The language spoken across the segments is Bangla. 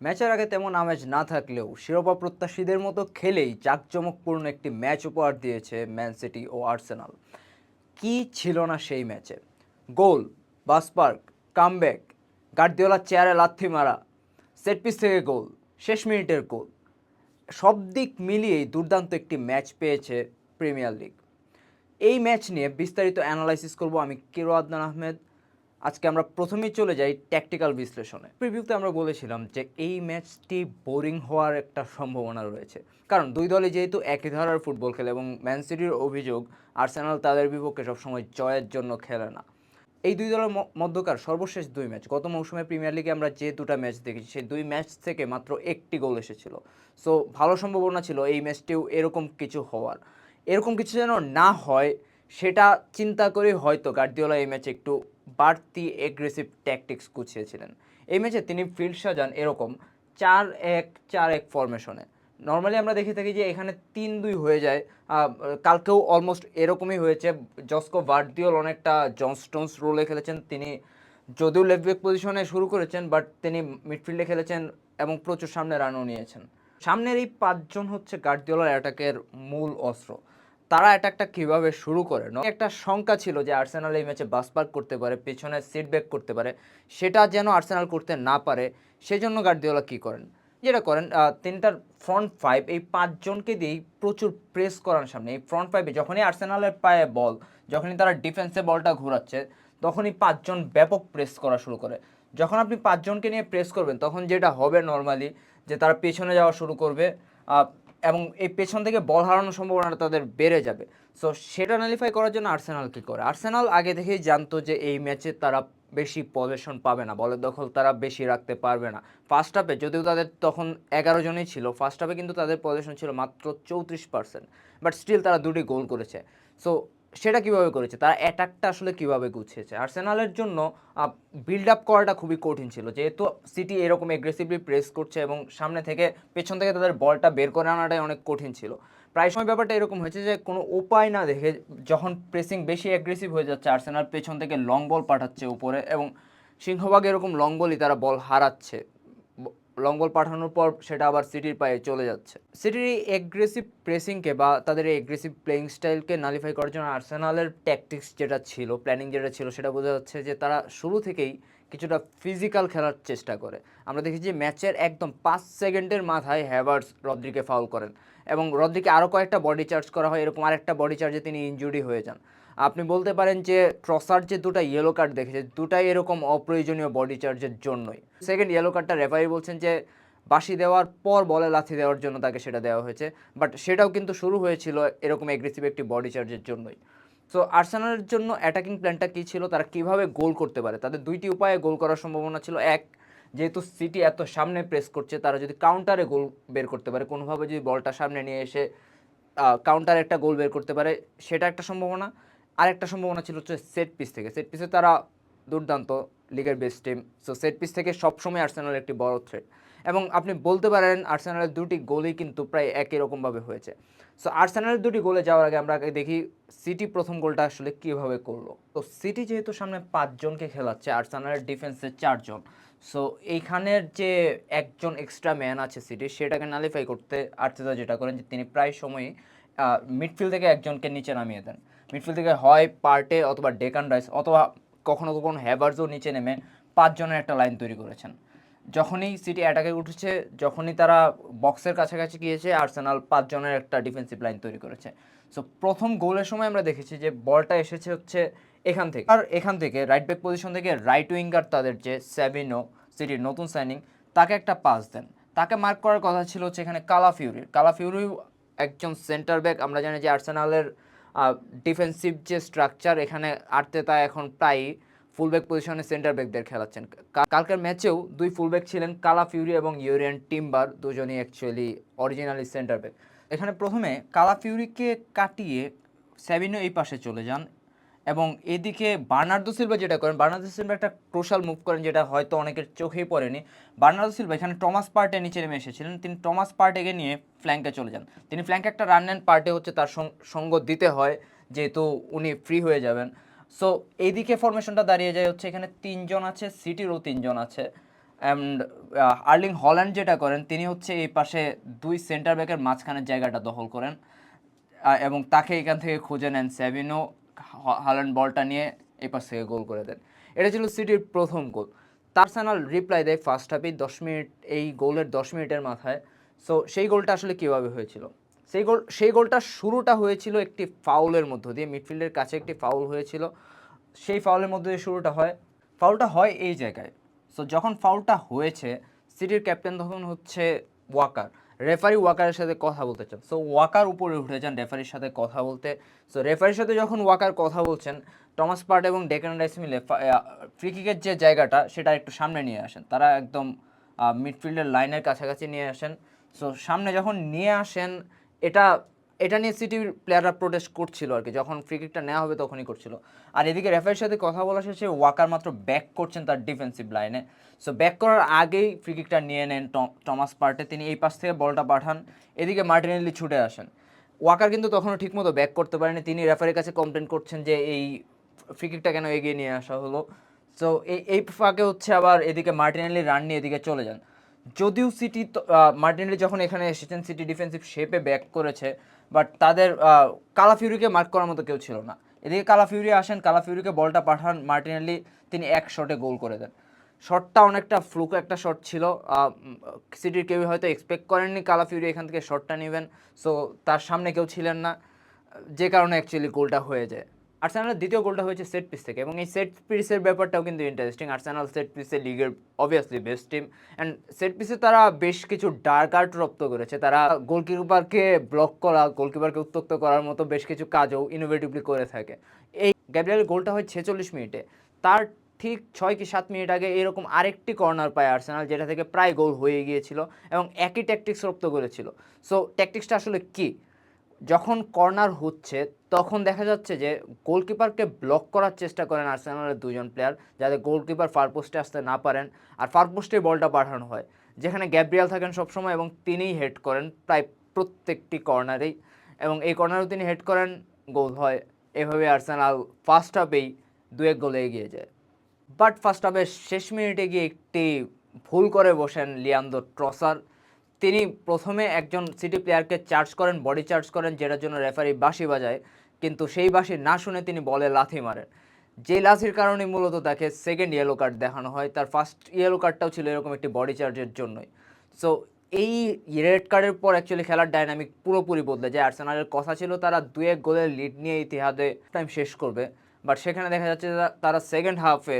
ম্যাচের আগে তেমন আমেজ না থাকলেও শিরোপা প্রত্যাশীদের মতো খেলেই জাঁকজমকপূর্ণ একটি ম্যাচ উপহার দিয়েছে ম্যান সিটি ও আর্সেনাল। কি ছিল না সেই ম্যাচে? গোল বাসপার্ক কামব্যাক গার্দিওলার চেয়ারে লাথি মারা, সেট পিস থেকে গোল, শেষ মিনিটের গোল। সব দিক মিলিয়েই দুর্দান্ত একটি ম্যাচ পেয়েছে প্রিমিয়ার লিগ। এই ম্যাচ নিয়ে বিস্তারিত অ্যানালাইসিস করব আমি কিরো আদনান আহমেদ। আজকে আমরা প্রথমেই চলে যাই ট্যাকটিক্যাল বিশ্লেষণে। প্রিভিউতে আমরা বলেছিলাম যে এই ম্যাচটি বোরিং হওয়ার একটা সম্ভাবনা রয়েছে। কারণ দুই দলই যেহেতু একই ধারার ফুটবল খেলে এবং ম্যান সিটির অভিযোগ, আর্সেনাল তাদের বিপক্ষে সবসময় জয়ের জন্য খেলে না। এই দুই দলের মধ্যকার সর্বশেষ দুই ম্যাচ, গত মৌসুমে প্রিমিয়ার লিগে আমরা যে দুটো ম্যাচ দেখেছি, সেই দুই ম্যাচ থেকে মাত্র একটি গোল এসেছিল। সো, ভালো সম্ভাবনা ছিল এই ম্যাচটিও এরকম কিছু হওয়ার। এরকম কিছু যেন না হয় সেটা চিন্তা করে হয়তো গার্দিওলা এই ম্যাচে একটু বাড়তি এগ্রেসিভ ট্যাকটিক্স গুছিয়েছিলেন। এই ম্যাচে তিনি ফিল্ড সাজান এরকম চার এক চার এক ফরমেশনে নর্মালি আমরা দেখে থাকি যে এখানে তিন দুই হয়ে যায়। কালকেও অলমোস্ট এরকমই হয়েছে। জস্কো ভার্দিওল অনেকটা জনস্টোনস রোলে খেলেছেন। তিনি যদিও লেফট পজিশনে শুরু করেছেন বাট তিনি মিডফিল্ডে খেলেছেন এবং প্রচুর সামনে রানও নিয়েছেন। সামনের এই পাঁচজন হচ্ছে গার্দিওলার অ্যাটাকের মূল অস্ত্র। তারা অ্যাটাকটা কীভাবে শুরু করে একটা শঙ্কা ছিল যে আর্সেনাল এই ম্যাচে বাসপার্ক করতে পারে, পেছনে সিট ব্যাক করতে পারে, সেটা যেন আর্সেনাল করতে না পারে, সেজন্য গার্দিওলা কী করেন? যেটা করেন তিনটার ফ্রন্ট ফাইভ এই পাঁচজনকে দিয়েই প্রচুর প্রেস করার সামনে। এই ফ্রন্ট ফাইভে যখনই আর্সেনালের পায়ে বল যখনই তারা ডিফেন্সে বলটা ঘোরাচ্ছে, তখনই পাঁচজন ব্যাপক প্রেস করা শুরু করে। যখন আপনি পাঁচজনকে নিয়ে প্রেস করবেন, তখন যেটা হবে নর্মালি যে তারা পেছনে যাওয়া শুরু করবে এবং এই পেছন থেকে বল হারানোর সম্ভাবনাটা তাদের বেড়ে যাবে। সো সেটা নালিফাই করার জন্য আর্সেনাল কী করে? আর্সেনাল আগে থেকেই জানতো যে এই ম্যাচে তারা বেশি পজিশন পাবে না, বলের দখল তারা বেশি রাখতে পারবে না। ফার্স্ট হাফে যদিও তাদের তখন এগারো জনই ছিল ফার্স্ট হাফে কিন্তু তাদের পজিশন ছিল মাত্র চৌত্রিশ পার্সেন্ট বাট স্টিল তারা দুটি গোল করেছে। সো সেটা কীভাবে করেছে? তারা অ্যাটাকটা আসলে কীভাবে গুছিয়েছে? আর্সেনালের জন্য বিল্ড আপ করাটা খুবই কঠিন ছিল। যেহেতু সিটি এরকম এগ্রেসিভলি প্রেস করছে এবং সামনে থেকে পেছন থেকে তাদের বলটা বের করে আনাটাই অনেক কঠিন ছিল। প্রায় সময় ব্যাপারটা এরকম হয়েছে যে, কোনো উপায় না দেখে যখন প্রেসিং বেশি অ্যাগ্রেসিভ হয়ে যাচ্ছে, আর্সেনাল পেছন থেকে লং বল পাঠাচ্ছে উপরে এবং সিংহভাগ এরকম লং বলই তারা বল হারাচ্ছে। লং বল পাঠানোর পর সেটা আবার সিটির পায়ে চলে যাচ্ছে। সিটির এই এগ্রেসিভ প্রেসিংকে বা তাদের এই এগ্রেসিভ প্লেইং স্টাইলকে নালিফাই করার জন্য আর্সেনালের ট্যাকটিক্স যেটা ছিল প্ল্যানিং যেটা ছিল, সেটা বোঝা যাচ্ছে যে তারা শুরু থেকেই কিছুটা ফিজিক্যাল খেলার চেষ্টা করে। আমরা দেখেছি ম্যাচের একদম পাঁচ সেকেন্ডের মাথায় হ্যাভার্স রদ্রিকে ফাউল করেন এবং রদ্রিকে আরও কয়েকটা বডি চার্জ করা হয়, এরকম আরেকটা বডি চার্জে তিনি ইনজুরি হয়ে যান। আপনি বলতে পারেন যে ট্রসার যে দুটো ইয়েলো কার্ড দেখেছে, দুটাই এরকম অপ্রয়োজনীয় বডি চার্জের জন্যই। সেকেন্ড ইয়েলো কার্ডটা রেফারি বলছেন যে বাসি দেওয়ার পর বলে লাথি দেওয়ার জন্য তাকে সেটা দেওয়া হয়েছে বাট সেটাও কিন্তু শুরু হয়েছিল এরকম এগ্রেসিভ একটি বডি চার্জের জন্যই। সো আর্সেনালের জন্য অ্যাটাকিং প্ল্যানটা কী ছিল, তারা কীভাবে গোল করতে পারে? তাদের দুইটি উপায়ে গোল করার সম্ভাবনা ছিল। এক, যেহেতু সিটি এত সামনে প্রেস করছে, তারা যদি কাউন্টারে গোল বের করতে পারে, কোনোভাবে যদি বলটা সামনে নিয়ে এসে কাউন্টার একটা গোল বের করতে পারে, সেটা একটা সম্ভাবনা। আর একটা সম্ভাবনা ছিল হচ্ছে সেট পিস থেকে। সেট পিসে তারা দুর্দান্ত লিগের best team so set piece থেকে সবসময় আর্সেনাল একটি বড় থ্রেট এবং আপনি বলতে পারেন আর্সেনালের দুটি গোলই কিন্তু প্রায় একই রকমভাবে হয়েছে। সো আর্সেনালের দুটি গোলে যাওয়ার আগে আমরা আগে দেখি সিটি প্রথম গোলটা আসলে কীভাবে করল। তো সিটি যেহেতু সামনে পাঁচজনকে খেলাচ্ছে আর্সেনালের ডিফেন্সে চারজন। সো এইখানের যে একজন এক্সট্রা ম্যান আছে সিটি সেটাকে নালিফাই করতে আর্তেতা যেটা করেন যে তিনি প্রায় সময়ই মিডফিল্ড থেকে একজনকে নিচে নামিয়ে দেন। মিডফিল্ড থেকে হয় পার্টে অথবা ডেকান রাইস অথবা কখনো কখনো হ্যাভার্সও নিচে নেমে পাঁচজনের একটা লাইন তৈরি করেছেন। যখনই সিটি অ্যাটাকে উঠেছে, যখনই তারা বক্সের কাছাকাছি গিয়েছে, আর্সেনাল পাঁচজনের একটা ডিফেন্সিভ লাইন তৈরি করেছে। সো প্রথম গোলের সময় আমরা দেখেছি যে বলটা এসেছে হচ্ছে এখান থেকে। আর এখান থেকে রাইট ব্যাক পজিশন থেকে রাইট উইঙ্গার তাদের যে স্যাভিনো সিটির নতুন সাইনিং তাকে একটা পাস দেন। তাকে মার্ক করার কথা ছিল হচ্ছে এখানে কালা ফিউরির কালা ফিউরি একজন সেন্টার ব্যাক আমরা জানি যে আর্সেনালের ডিফেন্সিভ যে স্ট্রাকচার এখানে আর্তেতা এখন প্রায় ফুলব্যাক পজিশনে সেন্টার ব্যাকদের খেলাচ্ছেন। কালকের ম্যাচেও দুই ফুলব্যাক ছিলেন কালা ফিউরি এবং ইউরিয়ান টিম্বার দুজনই অ্যাকচুয়ালি অরিজিনালি সেন্টার ব্যাক এখানে প্রথমে কালা ফিউরিকে কাটিয়ে স্যাভিনো এই পাশে চলে যান এবং এদিকে বার্নার্দো সিলভা যেটা করেন, বার্নার্দো সিলভা একটা ক্রোশাল মুভ করেন যেটা হয়তো অনেকের চোখেই পড়েনি। বার্নার্দো সিলভা, এখানে টমাস পার্টে নিচে নেমে এসেছিলেন, তিনি টমাস পার্টেকে নিয়ে ফ্ল্যাঙ্কে চলে যান। তিনি ফ্ল্যাঙ্কে একটা রান নেন পার্টে হচ্ছে তার সঙ্গ দিতে হয়, যেহেতু উনি ফ্রি হয়ে যাবেন। সো এইদিকে ফরমেশনটা দাঁড়িয়ে যায় হচ্ছে এখানে তিনজন আছে সিটিরও তিনজন আছে। অ্যান্ড আর্লিং হল্যান্ড যেটা করেন, তিনি হচ্ছে এই পাশে দুই সেন্টার ব্যাকের মাঝখানের জায়গাটা দখল করেন। এবং তাকে এখান থেকে খুঁজে নেন স্যাভিনো হালান্ড বলটা নিয়ে এই পাশ থেকে গোল করে দেন। এটা ছিল সিটির প্রথম গোল। তারসানাল রিপ্লাই দেয় ফার্স্ট হাফেই দশ মিনিট, এই গোলের দশ মিনিটের মাথায়। সো সেই গোলটা আসলে কীভাবে হয়েছিল? সেই গোল, সেই গোলটা শুরুটা হয়েছিল একটি ফাউলের মধ্য দিয়ে মিডফিল্ডের কাছে একটি ফাউল হয়েছিল। সেই ফাউলের মধ্যে দিয়ে শুরুটা হয়। ফাউলটা হয় এই জায়গায়। সো যখন ফাউলটা হয়েছে, সিটির ক্যাপ্টেন তখন হচ্ছে ওয়াকার। রেফারি ওয়াকারের সাথে কথা বলতে চান। সো ওয়াকার উপরে উঠে যান রেফারির সাথে কথা বলতে। সো রেফারির সাথে যখন ওয়াকার কথা বলছেন টমাস পার্ট এবং ডেকেন রাইস মিলে ফ্রিকিকের যে জায়গাটা, সেটা একটু সামনে নিয়ে আসেন। তারা একদম মিডফিল্ডের লাইনের কাছাকাছি নিয়ে আসেন। সো সামনে যখন নিয়ে আসেন, এটা এটা নিয়ে সিটির প্লেয়াররা প্রোটেস্ট করছিল আর কি। যখন ফ্রি কিকটা নেওয়া হবে তখনই করছিল। আর এদিকে রেফারির সাথে কথা বলা শেষে ওয়াকার মাত্র ব্যাক করছেন তার ডিফেন্সিভ লাইনে সো ব্যাক করার আগেই ফ্রি কিকটা নিয়ে নেন টম- টমাস পার্টে তিনি এই পাশ থেকে বলটা পাঠান। এদিকে মার্টিনেলি ছুটে আসেন। ওয়াকার কিন্তু তখনও ঠিকমতো ব্যাক করতে পারেনি। তিনি রেফারির কাছে কমপ্লেন করছেন যে এই ফ্রি কিকটা কেন এগিয়ে নিয়ে আসা হলো। সো এই এই ফাঁকে হচ্ছে আবার এদিকে মার্টিনেলি রান নিয়ে এদিকে চলে যান। যদিও সিটি মার্টিনেলি যখন এখানে এসেছেন সিটি ডিফেন্সিভ শেপে ব্যাক করেছে বাট তাদের কালাফিউরিকে মার্ক করার মতো কেউ ছিল না। এদিকে কালাফিউরি আসেন কালাফিউরিকে বলটা পাঠান মার্টিনেলি, তিনি এক শটে গোল করে দেন। শটটা অনেকটা ফ্লুক একটা শট ছিল সিটির কেউ হয়তো এক্সপেক্ট করেননি কালাফিউরি এখান থেকে শটটা নেবেন সো তার সামনে কেউ ছিলেন না, যে কারণে অ্যাকচুয়ালি গোলটা হয়ে যায়। আর্সেনালের দ্বিতীয় গোলটা হয়েছে সেট পিস থেকে এবং এই সেট পিসের ব্যাপারটাও কিন্তু ইন্টারেস্টিং আর্সেনাল সেট পিসে লিগের obviously best team and set পিসে তারা বেশ কিছু ডার্ক আর্ট রপ্ত করেছে। তারা গোলকিপারকে ব্লক করা গোলকিপারকে উত্তক্ত করার মতো বেশ কিছু কাজও ইনোভেটিভলি করে থাকে। এই গ্যাব্রিয়াল গোলটা হয় ছেচল্লিশ মিনিটে। তার ঠিক ছয় কি সাত মিনিট আগে এরকম আরেকটি কর্নার পায় আর্সেনাল যেটা থেকে প্রায় গোল হয়ে গিয়েছিল এবং একই ট্যাকটিক্স রপ্ত করেছিল। সো ট্যাকটিক্সটা আসলে কী? যখন কর্নার হচ্ছে, তখন দেখা যাচ্ছে যে গোলকিপারকে ব্লক করার চেষ্টা করেন আর্সেনালের দুজন প্লেয়ার যাতে গোলকিপার ফারপোস্টে আসতে না পারেন আর ফারপোস্টে বলটা পাঠানো হয়। যেখানে গ্যাব্রিয়াল থাকেন সবসময় এবং তিনিই হেড করেন প্রায় প্রত্যেকটি কর্নারেই এবং এই কর্নারও তিনি হেড করেন গোল হয়। এভাবে আর্সেনাল ফার্স্ট হাফেই দু এক গোলে এগিয়ে যায়। বাট ফার্স্ট হাফের শেষ মিনিটে গিয়ে একটি ভুল করে বসেন লিয়ান্দো ট্রসার। তিনি প্রথমে একজন সিটি প্লেয়ারকে চার্জ করেন বডি চার্জ করেন, যেটার জন্য রেফারি বাঁশি বাজায়। কিন্তু সেই বাঁশি না শুনে তিনি বলে লাথি মারেন। যে লাথির কারণে মূলত তাকে সেকেন্ড ইয়েলো কার্ড দেখানো হয়। তার ফার্স্ট ইয়েলো কার্ডটাও ছিল এরকম একটি বডি চার্জের জন্যই। সো এই রেড কার্ডের পর অ্যাকচুয়ালি খেলার ডাইনামিক পুরোপুরি বদলে যায়। আর্সেনালের কথা ছিল তারা দু এক গোলের লিড নিয়ে ইতিহাদে টাইম শেষ করবে। বাট সেখানে দেখা যাচ্ছে তারা সেকেন্ড হাফে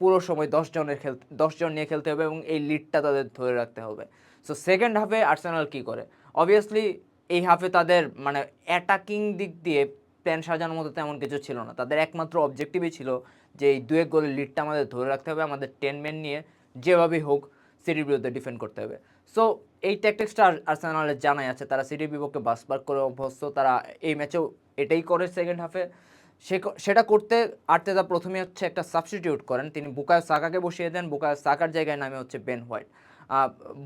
পুরো সময় দশ জনের খেলতে দশ জন নিয়ে খেলতে হবে এবং এই লিডটা তাদের ধরে রাখতে হবে। সো সেকেন্ড হাফে আর্সেনাল কী করে? অবভিয়াসলি এই হাফে তাদের মানে অ্যাটাকিং দিক দিয়ে প্ল্যান সাজানোর মতো তেমন কিছু ছিল না। তাদের একমাত্র অবজেক্টিভই ছিল যে এই দু এক গোলের লিডটা আমাদের ধরে রাখতে হবে, আমাদের টেন মেন নিয়ে যেভাবেই হোক সিটির বিরুদ্ধে ডিফেন্ড করতে হবে। সো এই ট্যাকটিক্সটা আর্সেনালের জানাই আছে। তারা সিটির বিপক্ষে বাসবার করে অভ্যস্ত। তারা এই ম্যাচেও এটাই করে সেকেন্ড হাফে সে সেটা করতে আর্তেদা প্রথমে হচ্ছে একটা সাবস্টিটিউট করেন। তিনি বুকায়ো সাকাকে বসিয়ে দেন। বুকায়ো সাকার জায়গায় নামে হচ্ছে বেন হোয়াইট।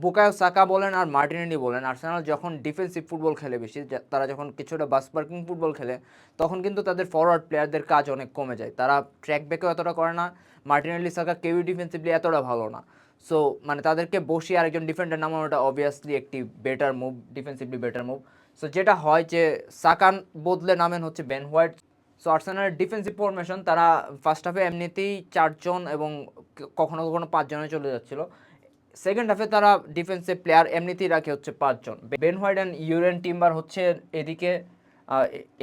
বুকায়ো সাকা বলেন আর মার্টিনেলি বলেন, আর্সেনাল যখন ডিফেন্সিভ ফুটবল খেলে বেশি তারা যখন কিছুটা বাস পার্কিং ফুটবল খেলে, তখন কিন্তু তাদের ফরওয়ার্ড প্লেয়ারদের কাজ অনেক কমে যায়। তারা ট্র্যাক ব্যাকেও এতটা করে না, মার্টিনেলি সাকা কেউই ডিফেন্সিভলি এতটা ভালো না। সো মানে তাদেরকে বসিয়ে আরেকজন ডিফেন্ডার নামানোটা অবভিয়াসলি একটি better move defensively better move so যেটা হয় যে সাকান বদলে নামেন হচ্ছে বেন হোয়াইট। সো আর্সেনালের ডিফেন্সিভ ফরমেশন তারা ফার্স্ট হাফে এমনিতেই চারজন এবং কখনো কখনো পাঁচজনে চলে যাচ্ছিল। সেকেন্ড হাফে তারা ডিফেন্সিভ প্লেয়ার এমনিতেই রাখে হচ্ছে পাঁচজন। Ben White and Jurrien Timber হচ্ছে এদিকে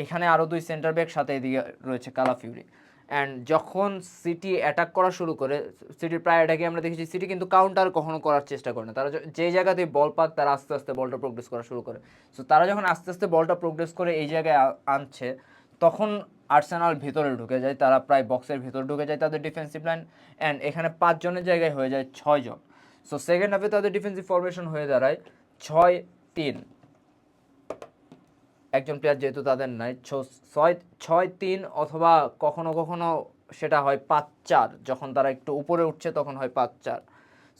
এখানে আরও দুই সেন্টার ব্যাক সাথে এদিকে রয়েছে কালাফিউরি অ্যান্ড যখন সিটি অ্যাটাক করা শুরু করে সিটির প্রায় অ্যাটাকে আমরা দেখেছি সিটি কিন্তু কাউন্টার কখনো করার চেষ্টা করে না। তারা যে জায়গাতে বল পাক, তারা আস্তে আস্তে বলটা প্রোগ্রেস করা শুরু করে। সো তারা যখন আস্তে আস্তে বলটা প্রোগ্রেস করে এই জায়গায় আনছে, তখন আর্সেনাল ভিতরে ঢুকে যায়, তারা প্রায় বক্সের ভিতরে ঢুকে যায় তাদের ডিফেন্সিভ লাইন অ্যান্ড এখানে পাঁচজনের জায়গায় হয়ে যায় ছয়জন। সো সেকেন্ড হাফে তাদের ডিফেন্সিভ ফরমেশন হয়ে দাঁড়ায় ছয় তিন একজন প্লেয়ার যেহেতু তাদের নাই ছয় ছয় তিন অথবা কখনো কখনো সেটা হয় পাঁচ চার যখন তারা একটু উপরে উঠছে তখন হয় পাঁচ চার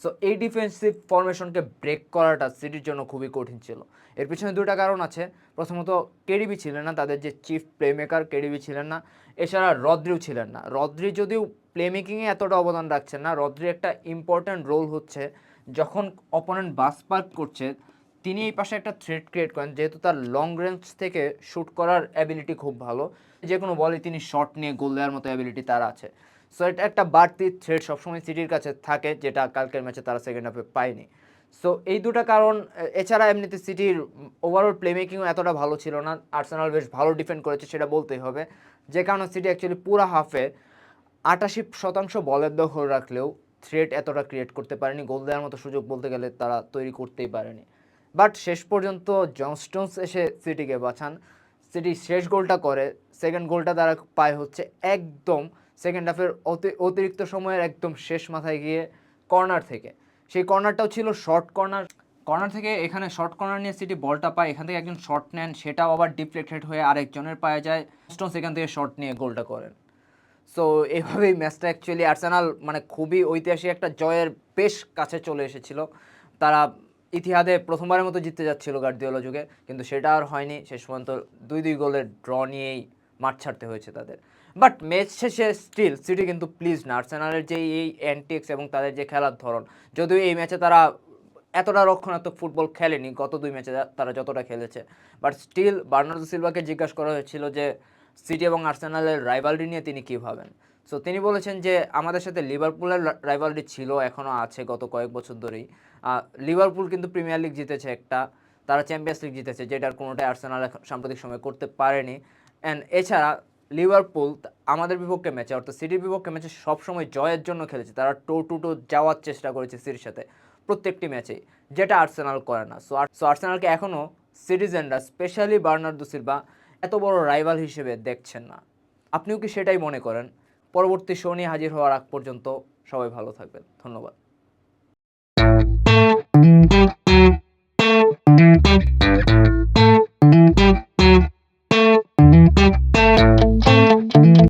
সো এই ডিফেন্সিভ ফরমেশনকে ব্রেক করাটা সিটির জন্য খুবই কঠিন ছিল। এর পিছনে দুটা কারণ আছে। প্রথমত কেডিবি ছিলেন না, তাদের যে চিফ প্লেমেকার কেডিবি ছিলেন না। এছাড়া রদ্রিও ছিলেন না। রদ্রি যদিও প্লেমেকিংয়ে এতটা অবদান রাখছেন না, রদ্রি একটা ইম্পর্ট্যান্ট রোল হচ্ছে। যখন অপোনেন্ট বাস পার্ক করছে, তিনি এই পাশে একটা থ্রেড ক্রিয়েট করেন, যেহেতু তার লং রেঞ্জ থেকে শ্যুট করার অ্যাবিলিটি খুব ভালো। যে কোনো বলে তিনি শট নিয়ে গোল দেওয়ার মতো অ্যাবিলিটি তার আছে। সো এটা একটা বাড়তি থ্রেড সবসময় সিটির কাছে থাকে, যেটা কালকের ম্যাচে তারা সেকেন্ড হাফে পায়নি। সো এই দুটো কারণ, এছাড়া এমনিতে সিটির ওভারঅল প্লেমেকিংও এতটা ভালো ছিল না। আর্সেনাল বেশ ভালো ডিফেন্ড করেছে, সেটা বলতেই হবে। যে কারণে সিটি অ্যাকচুয়ালি পুরো হাফে আটাশি শতাংশ বলের দখল রাখলেও থ্রেট এতটা ক্রিয়েট করতে পারেনি। গোল দেওয়ার মতো সুযোগ বলতে গেলে তারা তৈরি করতেই পারেনি। বাট শেষ পর্যন্ত জনস্টোনস এসে সিটিকে বাঁচান। সিটি শেষ গোলটা করে সেকেন্ড গোলটা তারা পায় হচ্ছে একদম সেকেন্ড হাফের অতিরিক্ত সময়ের একদম শেষ মাথায় গিয়ে কর্নার থেকে। সেই কর্নারটাও ছিল শর্ট কর্নার কর্নার থেকে এখানে শর্ট কর্নার নিয়ে সিটি বলটা পায়, এখান থেকে একজন শর্ট নেন, সেটাও আবার ডিফ্লেক্টেড হয়ে আরেকজনের পায়ে যায়। স্টোনস এখান থেকে শর্ট নিয়ে গোলটা করেন। সো এইভাবেই ম্যাচটা অ্যাকচুয়ালি আর্সেনাল মানে খুবই ঐতিহাসিক একটা জয়ের বেশ কাছে চলে এসেছিল। তারা ইতিহাদে প্রথমবারের মতো জিততে যাচ্ছিল গার্দিওলা যুগে, কিন্তু সেটা আর হয়নি। শেষ পর্যন্ত দুই দুই গোলের ড্র নিয়েই মাঠ ছাড়তে হয়েছে তাদের। বাট ম্যাচ শেষে স্টিল সিটি কিন্তু প্লিজ না, আর্সেনালের যে এই অ্যান্টিক্স এবং তাদের যে খেলার ধরন, যদিও এই ম্যাচে তারা এতটা রক্ষণাত্মক ফুটবল খেলেনি, গত দুই ম্যাচে তারা যতটা খেলেছে। বাট স্টিল বার্নার্দো সিলভাকে জিজ্ঞাসা করা হয়েছিল যে সিটি এবং আর্সেনালের রাইভালরি নিয়ে তিনি কী ভাবেন? সো তিনি বলেছেন যে আমাদের সাথে লিভারপুলের রাইভালরি ছিল এখনও আছে গত কয়েক বছর ধরেই। লিভারপুল কিন্তু প্রিমিয়ার লিগ জিতেছে একটা, তারা চ্যাম্পিয়ন্স লিগ জিতেছে, যেটার কোনোটাই আর্সেনাল সাম্প্রতিক সময় করতে পারেনি। অ্যান্ড এছাড়া লিভারপুল আমাদের বিপক্ষে ম্যাচে অর্থাৎ সিটির বিপক্ষে ম্যাচে সবসময় জয়ের জন্য খেলেছে। তারা টো টু টো যাওয়ার চেষ্টা করেছে সিটির সাথে প্রত্যেকটি ম্যাচেই যেটা আর্সেনাল করে না। সো সো আর্সেনালকে এখনও সিটিজেনরা স্পেশালি বার্নার্দো সিলভা, এত বড় রাইভাল হিসেবে দেখছেন না। আপনিও কি সেটাই মনে করেন? পরবর্তী শো নিয়ে হাজির হওয়ার আগ পর্যন্ত সবাই ভালো থাকবেন। ধন্যবাদ।